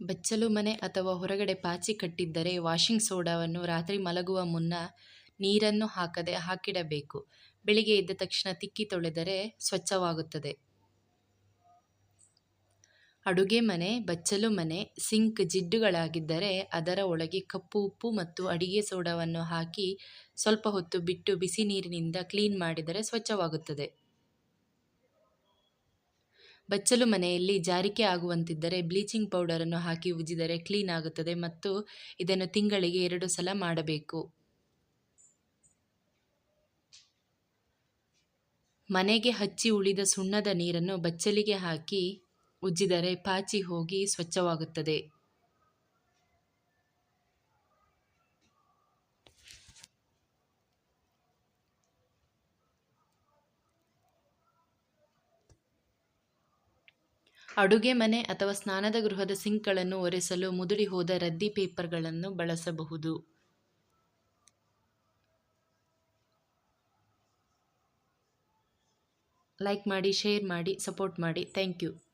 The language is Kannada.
ಬಚ್ಚಲು ಮನೆ ಅಥವಾ ಹೊರಗಡೆ ಪಾಚಿ ಕಟ್ಟಿದ್ದರೆ ವಾಷಿಂಗ್ ಸೋಡಾವನ್ನು ರಾತ್ರಿ ಮಲಗುವ ಮುನ್ನ ನೀರನ್ನು ಹಾಕದೆ ಹಾಕಿಡಬೇಕು. ಬೆಳಿಗ್ಗೆ ಎದ್ದ ತಕ್ಷಣ ತಿಕ್ಕಿ ತೊಳೆದರೆ ಸ್ವಚ್ಛವಾಗುತ್ತದೆ. ಅಡುಗೆ ಮನೆ, ಬಚ್ಚಲು ಮನೆ, ಸಿಂಕ್ ಜಿಡ್ಡುಗಳಾಗಿದ್ದರೆ ಅದರ ಒಳಗೆ ಕಪ್ಪು ಉಪ್ಪು ಮತ್ತು ಅಡಿಗೆ ಸೋಡಾವನ್ನು ಹಾಕಿ ಸ್ವಲ್ಪ ಹೊತ್ತು ಬಿಟ್ಟು ಬಿಸಿ ನೀರಿನಿಂದ ಕ್ಲೀನ್ ಮಾಡಿದರೆ ಸ್ವಚ್ಛವಾಗುತ್ತದೆ. ಬಚ್ಚಲು ಮನೆಯಲ್ಲಿ ಜಾರಿಕೆ ಆಗುವಂತಿದ್ದರೆ ಬ್ಲೀಚಿಂಗ್ ಪೌಡರನ್ನು ಹಾಕಿ ಉಜ್ಜಿದರೆ ಕ್ಲೀನ್ ಆಗುತ್ತದೆ ಮತ್ತು ಇದನ್ನು ತಿಂಗಳಿಗೆ ಎರಡು ಸಲ ಮಾಡಬೇಕು. ಮನೆಗೆ ಹಚ್ಚಿ ಉಳಿದ ಸುಣ್ಣದ ನೀರನ್ನು ಬಚ್ಚಲಿಗೆ ಹಾಕಿ ಉಜ್ಜಿದರೆ ಪಾಚಿ ಹೋಗಿ ಸ್ವಚ್ಛವಾಗುತ್ತದೆ. ಅಡುಗೆ ಮನೆ ಅಥವಾ ಸ್ನಾನದ ಗೃಹದ ಸಿಂಕ್ಗಳನ್ನು ಒರೆಸಲು ಮುದುಡಿ ಹೋದ ರದ್ದಿ ಪೇಪರ್ಗಳನ್ನು ಬಳಸಬಹುದು. ಲೈಕ್ ಮಾಡಿ, ಶೇರ್ ಮಾಡಿ, ಸಪೋರ್ಟ್ ಮಾಡಿ. Thank you.